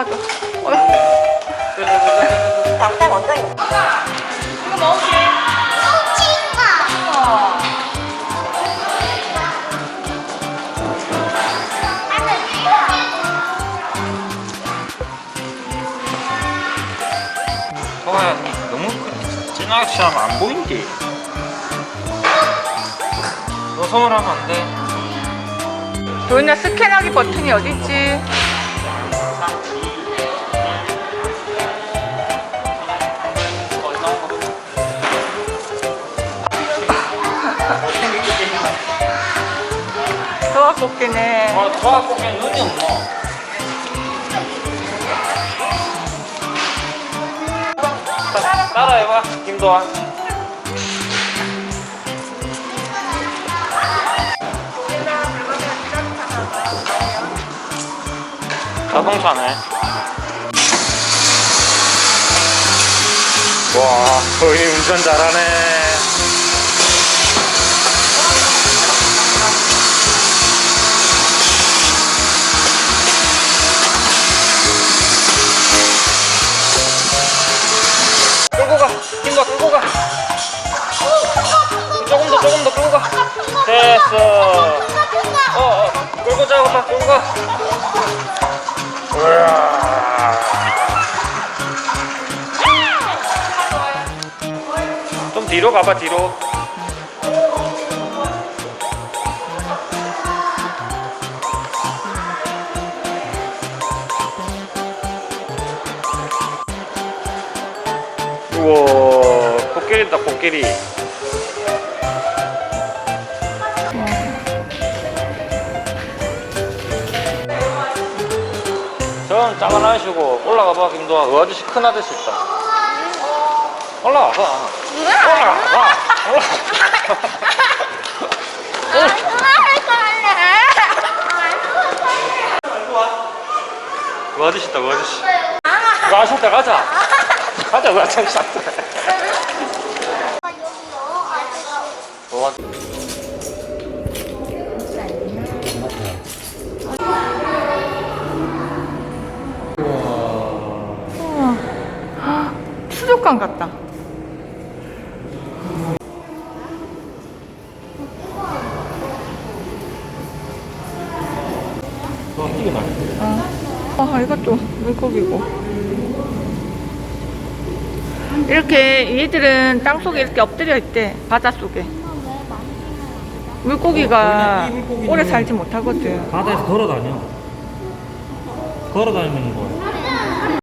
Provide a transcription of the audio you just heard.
올라가죠. 당장 원장님. 이거 먹을게. 와, 너무 진하게 하면 안 보인대. 너 서운하면 안 돼. 도윤아 스캔하기 버튼이 어딨지? 뽑기네. 어, 도와보면 눈이 없노. 따- 따라해봐, 김도환. 자동차네. 와, 거의 운전 잘하네. 뒤로 가봐, 뒤로. 우와, 코끼리다, 코끼리. 전 작은 아저씨고 올라가 봐 김도아 그 아저씨 큰 아저씨 있다 올라가 봐. 올라가 봐. 그 아저씨 있다 그 아저씨. 그 아저씨한테 가자. 가자 그 아저씨한테. 뭐 수족관 같다. 너 뛰게 나 아, 이것도 물고기고. 이렇게 얘들은 땅 속에 이렇게 엎드려 있대. 바다 속에. 물고기가 어, 오래 살지 못하거든. 바다에서 걸어 다녀 걸어 다니는 거야